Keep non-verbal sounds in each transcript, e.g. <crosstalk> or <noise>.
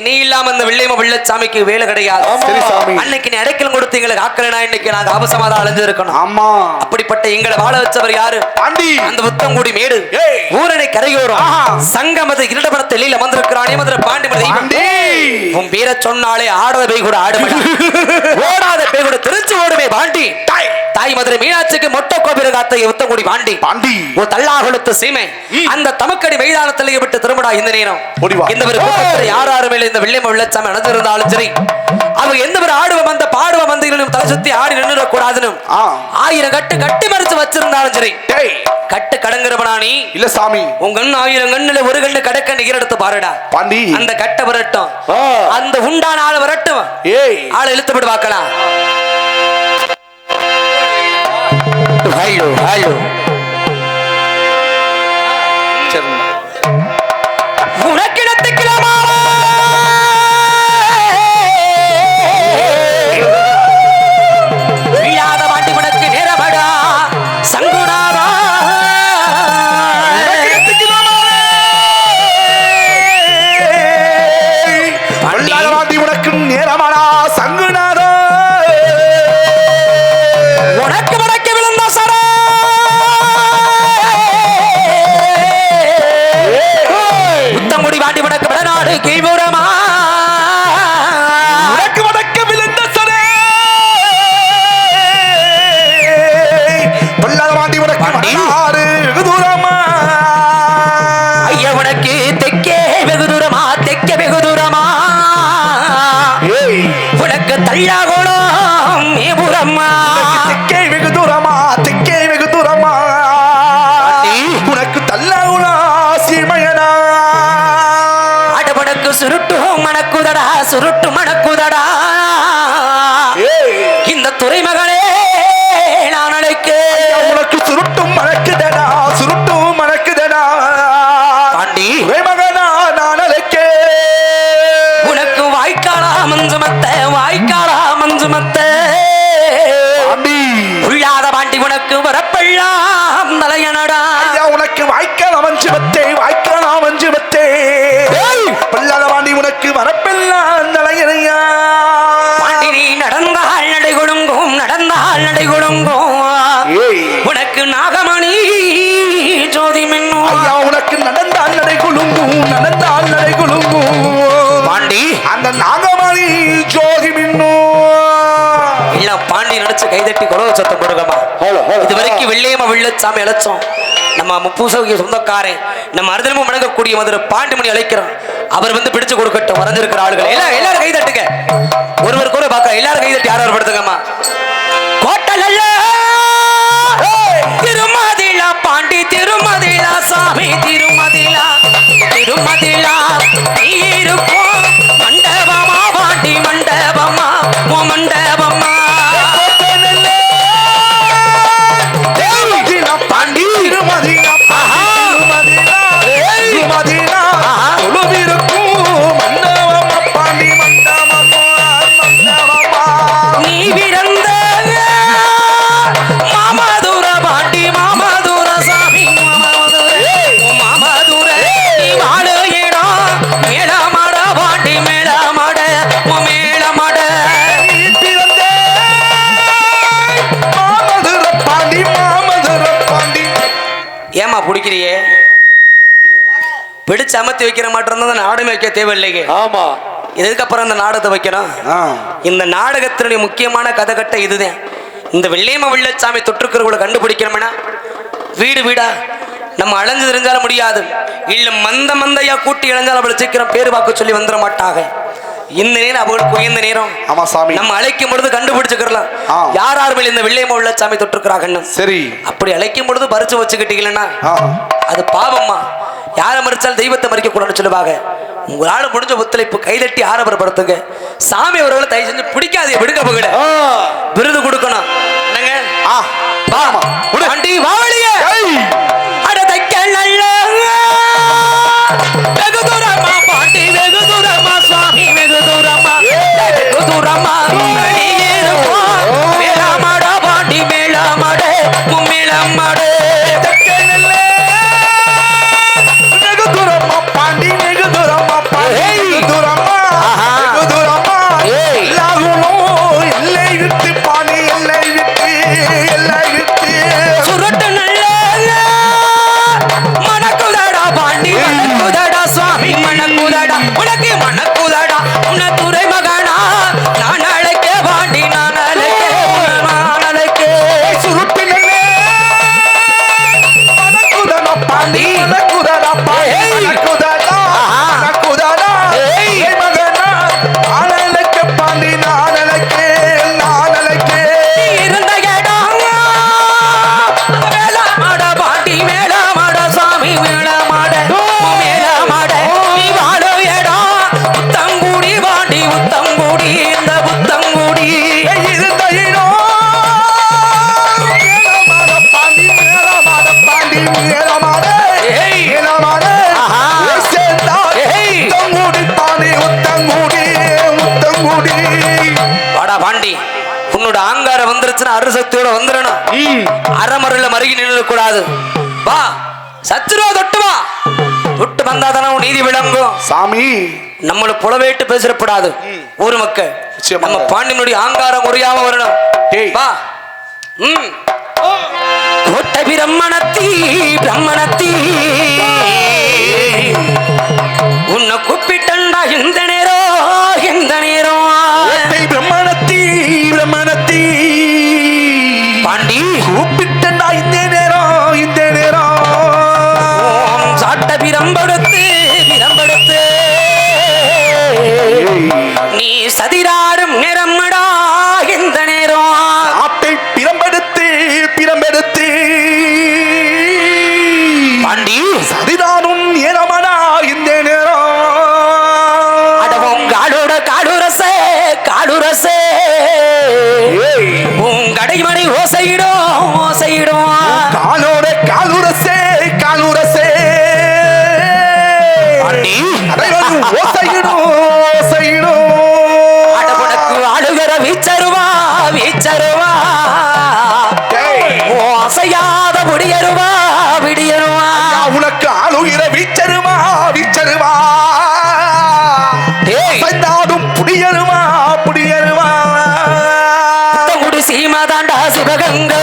நீ இல்லாம இந்த வெள்ளையம வெள்ளச்சாமிக்கு வேலை கிடையாது. அன்னைக்கு நீ அடைக்கலம் கொடுத்து எங்களுக்கு ஆக்கலனா இன்னைக்கு நாங்க அவசமாதான் அலைஞ்சு இருக்கணும் ஆமா. அப்படிப்பட்ட எங்களை வாழ வச்சவர் யாரு? பாண்டி. அந்த உத்தங்குடி மேடு. ஊரணை கரையோரம். சங்கமத இருடபடத்தை லீல வந்திருக்கிறானே மதுரை பாண்டி மலை பாண்டி. உன் பேர சொன்னாலே ஆடாத பேய் கூட ஆடுமடா. <laughs> ஓடாத பேய் கூட திருச்சி ஓடுமே பாண்டி. தாய் மதுரை மீனாட்சிக்கு மொட்டை கோபிர காத்த உத்தங்குடி பாண்டி. பாண்டி. ஓ தல்லாகுளத்து சீமை. அந்த தமக்கடி மைதானத்தில் விட்டு திரும்படா இந்த நேரம். இந்த ஒரு கூட்டத்தில் யார் இந்த வெள்ளை வெள்ளச்சாமி நடந்திருந்தாலும் சரி. அவங்க எந்த ஒரு ஆடுவம் அந்த பாடுவ மந்தைகளும் தலை சுத்தி ஆடி நின்றுட கூடாதுன்னு ஆயிரம் கட்டு கட்டி மறைச்சு வச்சிருந்தாலும் சரி. கட்டு கடங்குறவனா நீ? இல்ல சாமி. உங்க கண்ணு ஆயிரம் கண்ணுல ஒரு கண்ணு கடக்க நிகரெடுத்து பாருடா. பாண்டி. அந்த கட்டை வரட்டும். அந்த உண்டான ஆள் வரட்டும். ஏய். ஆளை இழுத்து விடு Hello, hello. உனக்கு தள்ளாகுளம் மேபுரம்மா தெக்கே வெகு தூரமா தெக்கே வெகு தூரமா. உனக்கு தல்லாவுலா சீமையனா அடபடக்கு சுருட்டு மணக்குதடா சுருட்டு மணக்குதடா. இந்த துறைமகளே நான் அழைக்க உனக்கு சுருட்டும் மணக்குதடா சுருட்டும் மணக்குதடா. பாண்டி மகனா நான் அழைக்க உனக்கு வாய்க்காலா மஞ்சுமத்த வாய்க்காலா மஞ்சுமத்த பாண்டி உள்ளாத பாண்டி உனக்கு வரப்பெல்லாம் தலையனடா ஐயா உனக்கு வாய்க்கால் அமைஞ்சு வத்தே வாய்க்கால் அமைஞ்சு வத்தே பல்லாத பாண்டி உனக்கு வரப்பெல்லாம் தலையனையா பாண்டி நீ நடந்தால் நடை கொடுங்கும் நடந்தால் நடை கொடுங்கும் உனக்கு நாகமணி ஜோதி மின்னும் ஐயா உனக்கு நடிச்சு கைதட்டி குலவ சத்தம் கொடுக்கமா இது வரைக்கும் வெள்ளையம வெள்ளச்சாமி அழைச்சோம். நம்ம முப்பூசவுக்கு சொந்தக்காரன் நம்ம அருதனமும் வணங்கக்கூடிய மதுரை பாண்டிமணி அழைக்கிறோம் அவர் வந்து பிடிச்சு கொடுக்கட்டும் வரைஞ்சிருக்கிற ஆளுகள். எல்லாம் எல்லாரும் கை தட்டுங்க ஒருவர் கூட பார்க்க எல்லாரும் கை தட்டி யார் யார் படுத்துங்கம்மா கோட்டலல்ல திருமதிலா பாண்டி திருமதிலா சாமி திருமதிலா திருமதிலா நீ பிடிச்சு அமர்த்தி வைக்கிற மாட்டோம் தான் நாடகம் வைக்க தேவையில்லைங்க ஆமா. இதுக்கப்புறம் இந்த நாடகத்தை வைக்கணும்? இந்த நாடகத்தினுடைய முக்கியமான கதைகட்ட இதுதான். இந்த வெள்ளையம வெள்ளச்சாமி தொற்றுக்கிறவங்களை கண்டுபிடிக்கணும்னா? வீடு வீடா? நம்ம அலைஞ்சு தெரிஞ்சாலும் முடியாது. இல்ல மந்த மந்தையா கூட்டி இழைஞ்சாலும் அவளை சீக்கிரம் பேரு வாக்கு சொல்லி வந்துட மாட்டாங்க. இந்த நேரம் அவங்களுக்கு உயர்ந்த நேரம். ஆமா சாமி. நம்ம அழைக்கும் பொழுது கண்டுபிடிச்சுக்கலாம் ஆ. யார் யார் மேல இந்த வெள்ளையம வெள்ளச்சாமி தொற்றுக்கிறாங்கன்னு? சரி. அப்படி அழைக்கும் பொழுது பறிச்சு வச்சுக்கிட்டீங்கன்னா ஆ. அது பாவம்மா. யாரை மறிச்சாலும் தெய்வத்தை மறிக்க கூடாதுன்னு சொல்லுவாங்க. உங்களால முடிஞ்ச ஒத்துழைப்பு கைதட்டி ஆரம்பரப்படுத்துங்க சாமி அவர்களை தயவு செஞ்சு பிடிக்காதே விடுங்க பகட விருது கொடுக்கணும். என்னங்க? ஆ வாமா வண்டி ஏய். அட தைக்க நல்ல வெகு தூரமா பாண்டி வெகு தூரமா சுவாமி வெகு தூரமா. வெகு தூரமா. மேலமாட மேலமாட அருசக்தியோட வந்துடணும் அறமருள மருகி நின்று கூடாது வா சத்துருவா தொட்டு வா. தொட்டு வந்தாதானே உன் நீதி விளங்கும். சாமி. நம்மளை புலவேட்டு பேசிடப்படாது ஊர் மக்கள். நம்ம பாண்டியனுடைய ஆங்காரம் குறையாம வரணும். வா. ம். கோட்டை பிரம்மணத்தி பிரம்மணத்தி. உன்னை கூப்பிட்டண்டா இந்த நேரம் இந்த நேரம் பிரம்மணத்தி பிரம்மணத்தி. சிவகங்கர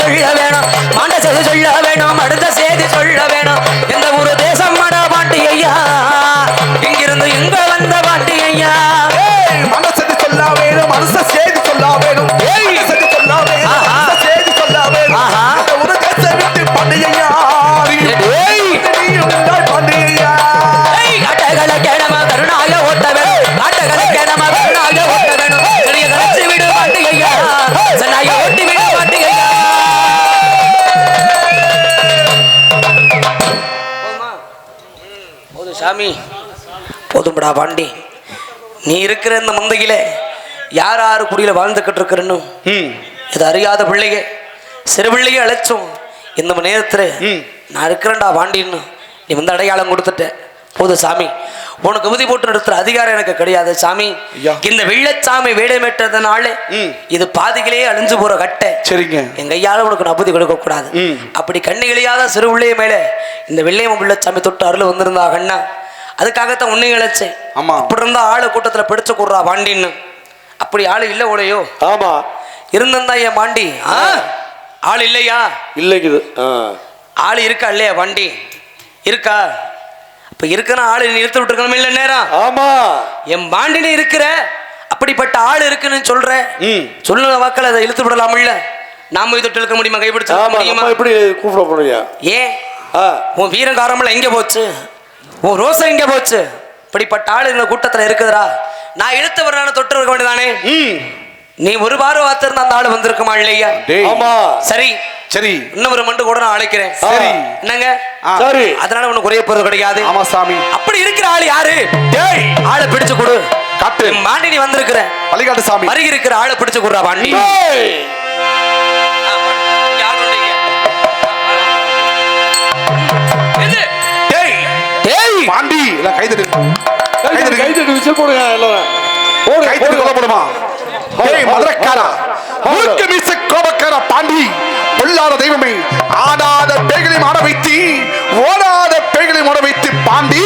சொல்ல சாமி போதும்டா பாண்டி. நீ இருக்கிற இந்த மந்தையில யார் யாரு குடியில வாழ்ந்துகிட்டு இருக்கிறன்னு இது அறியாத பிள்ளைங்க சிறு பிள்ளைங்க அழைச்சோம். இந்த மணி நேரத்துல நான் இருக்கிறேன்டா பாண்டின்னு நீ வந்து அடையாளம் கொடுத்துட்ட. போதும் சாமி உனக்கு உறுதி போட்டு நிறுத்துற அதிகாரம் எனக்கு கிடையாது சாமி. இந்த வெள்ளச்சாமி வேடமேற்றதுனால. இது பாதிகளே அழிஞ்சு போற கட்டை. சரிங்க. எங்க ஐயால உனக்கு நான் புத்தி கொடுக்க கூடாது. அப்படி கண்ணிகளையாத சிறு உள்ளே மேல இந்த வெள்ளையம்ம பிள்ளைச்சாமி தொட்டு அருள் வந்திருந்தா கண்ணா. அதுக்காகத்தான் உன்னை இழைச்சேன். ஆமா. அப்படி இருந்தா ஆளு கூட்டத்துல பிடிச்சு கூடுறா பாண்டின்னு. அப்படி ஆளு இல்ல உடையோ ஆமா. இருந்திருந்தா என் பாண்டி? ஆ? ஆள் இல்லையா? இல்லைக்குது. ஆ. ஆள் இருக்கா இல்லையா பாண்டி? இருக்கா? இப்ப இருக்கிற ஆளு நிறுத்தி விட்டுருக்கணும் இல்ல நேரம். ஆமா. என் பாண்டினு இருக்கிற அப்ப அப்படிப்பட்ட ஆள் இருக்குன்னு சொல்ற? ம். சொல்லுங்க வாக்கள் அதை இழுத்து விடலாம் இல்ல? நாம இது இழுக்க முடியுமா? கைப்பிடிச்சு முடியுமா? எப்படி கூப்பிட போறீங்க? ஏன்? உன் வீரங்காரமெல்லாம் எங்க போச்சு? உன் ரோசம் எங்க போச்சு. இப்படிப்பட்ட ஆள் இந்த கூட்டத்துல இருக்குதுடா. நான் இழுத்து வரலான்னு தொட்டு இருக்க வேண்டியதானே? ம். நீ ஒரு வாரம் வாத்திருந்த அந்த ஆள் வந்திருக்குமா இல்லையா? ஆமா. சரி. சரி. இன்னும் ஒரு மண்டு கூட நான் அழைக்கிறேன். சரி. என்னங்க? ஆ. சரி. அதனால உனக்கு குறைய போறது கிடையாது. ஆமா சாமி. அப்படி இருக்கிற ஆள் யாரு? டேய். ஆளை பிடிச்சு கொடு. காட்டு. மாண்டி நீ வந்திருக்கிற. பள்ளிக்காட்டு சாமி. வருகி இருக்கிற ஆளை பிடிச்சு கொடுறா பாண்டி பாண்டி. எல்லாம் கை கைதடு தட்டு, கை தட்டு விசில் போடுங்க எல்லாரும். போடு, கைதடு போடு. கொல்லப்படுமா? டேய் மதுரக்காரா? முழுக்க மீச கோபக்கார பாண்டி. பொல்லாத தெய்வமே. ஆடாத பேய்களை மாட வைத்து ஓடாத பேய்களை மாட வைத்து பாண்டி.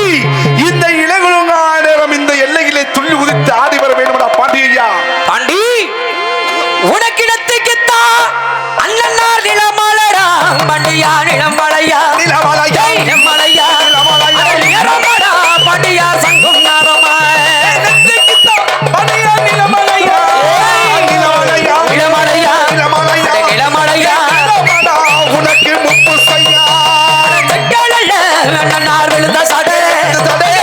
করতে জানে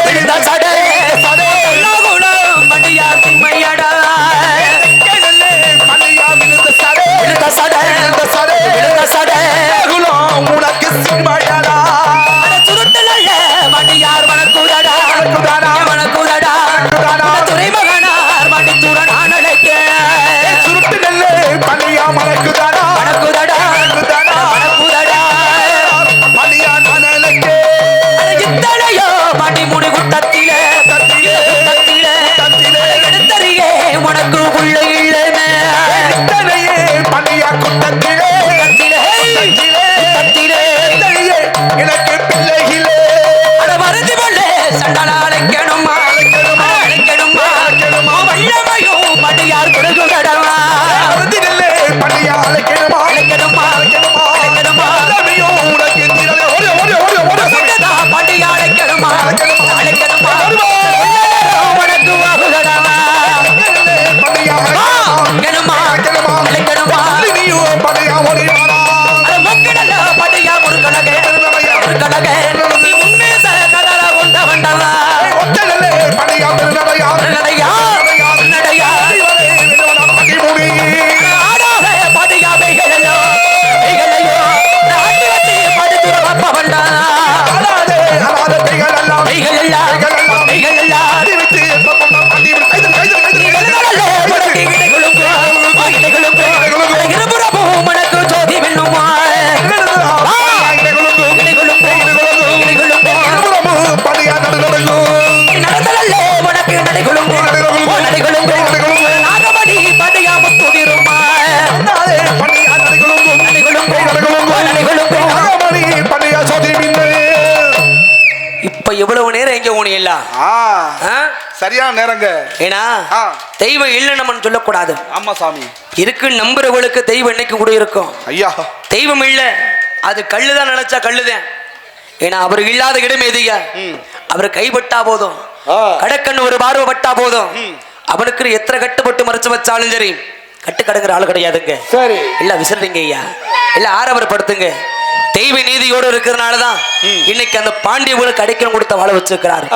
முருகனகே நீ இப்ப இவ்வளவு நேரம் எங்க ஆ? சரியான நேரங்க. ஏன்னா ஆ. தெய்வம் இல்லை நம்ம சொல்லக்கூடாது. ஆமா சாமி. இருக்கு நம்புறவங்களுக்கு தெய்வம் என்னைக்கு கூட இருக்கும். ஐயா. தெய்வம் இல்ல அது கல்லுதான் நினைச்சா கல்லுதான். ஏன்னா அவர் இல்லாத இடம் எதுயா அவர் கைப்பட்டா போதும். கடக்கண்ணு ஒரு பார்வை பட்டா போதும். அவனுக்கு எத்தனை கட்டுப்பட்டு மறைச்சு வச்சாலும் சரி கட்டு கடங்குற ஆள் கிடையாதுங்க. சரி. இல்ல விசிறீங்க ஐயா. இல்ல ஆரவரப்படுத்துங்க. தெய்வ நீதியோடு இருக்கிறதுனால தான் இன்னைக்கு அந்த பாண்டியவங்களுக்கு அடைக்கலம் கொடுத்த வாழ வச்சிருக்கிறாரு.